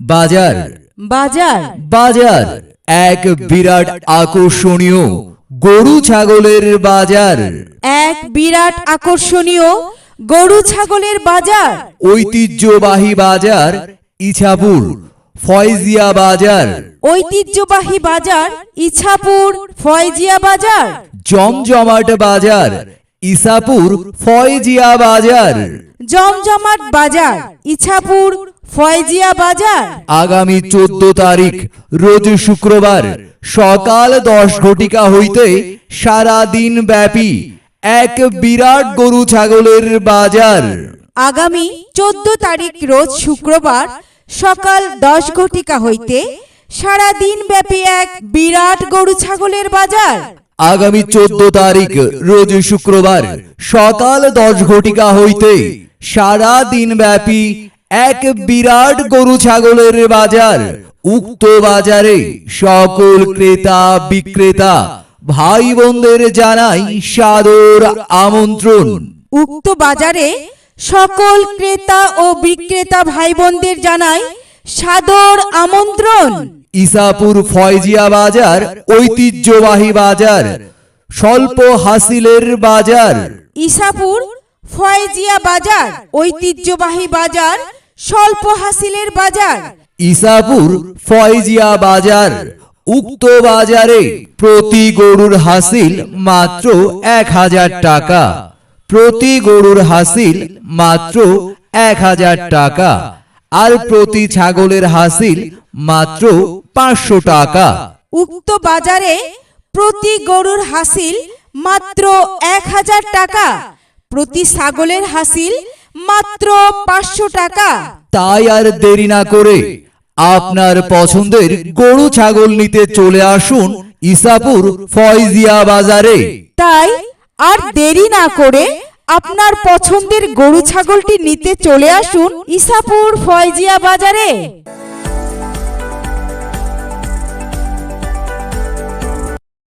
বাজার। বাজার। বাজার। এক বিরাট আকর্ষণীয় গরু ছাগলের বাজার। এক বিরাট আকর্ষণীয় গরু ছাগলের বাজার। ঐতিহ্যবাহী বাজার ইছাপুর ফয়জিয়া বাজার। ঐতিহ্যবাহী বাজার ইছাপুর ফয়জিয়া বাজার। জমজমাট বাজার ইসাপুর ফয়জিয়া বাজার। জমজমাট বাজার ইছাপুর ফয়জিয়া বাজার। আগামী চোদ্দ তারিখ রোজ শুক্রবার সকাল দশ ঘটিকা হইতে সারা দিন ব্যাপী এক বিরাট গরু ছাগলের বাজার। আগামী চোদ্দ তারিখ রোজ শুক্রবার সকাল দশ ঘটিকা হইতে সারা দিন ব্যাপী এক বিরাট গরু ছাগলের বাজার। আগামী চোদ্দ তারিখ রোজ শুক্রবার সকাল দশ ঘটিকা হইতে সারা দিন ব্যাপী এক বিরাট গরু ছাগলের বাজার উক্ত বাজারে সকল ক্রেতা বিক্রেতা ভাই বোনদের জানাই সাদর আমন্ত্রণ। উক্ত বাজারে সকল ক্রেতা ও বিক্রেতা ভাই বোনদের জানাই সাদর আমন্ত্রণ। ইসাপুর ফয়জিয়া বাজার ঐতিহ্যবাহী বাজার স্বল্প হাসিলের বাজার। ইসাপুর ফয়জিয়া বাজার ঐতিহ্যবাহী বাজার স্বল্প হাসিলের বাজার। ইসাপুর ফয়জিয়া বাজার। উক্ত বাজারে প্রতি গরুর হাসিল মাত্র এক হাজার টাকা। প্রতি গরুর হাসিল মাত্র এক হাজার টাকা। আর প্রতি ছাগলের হাসিল মাত্র পাঁচশো টাকা। উক্ত বাজারে প্রতি গরুর হাসিল মাত্র এক হাজার টাকা। প্রতি ছাগলের হাসিল মাত্র পাঁচশো টাকা। তাই আর দেরি না করে আপনার পছন্দের গরু ছাগল নিতে চলে আসুন ইসাপুর ফয়জিয়া বাজারে। তাই আর দেরি না করে আপনার পছন্দের গরু ছাগলটি নিতে চলে আসুন ইসাপুর ফয়জিয়া বাজারে।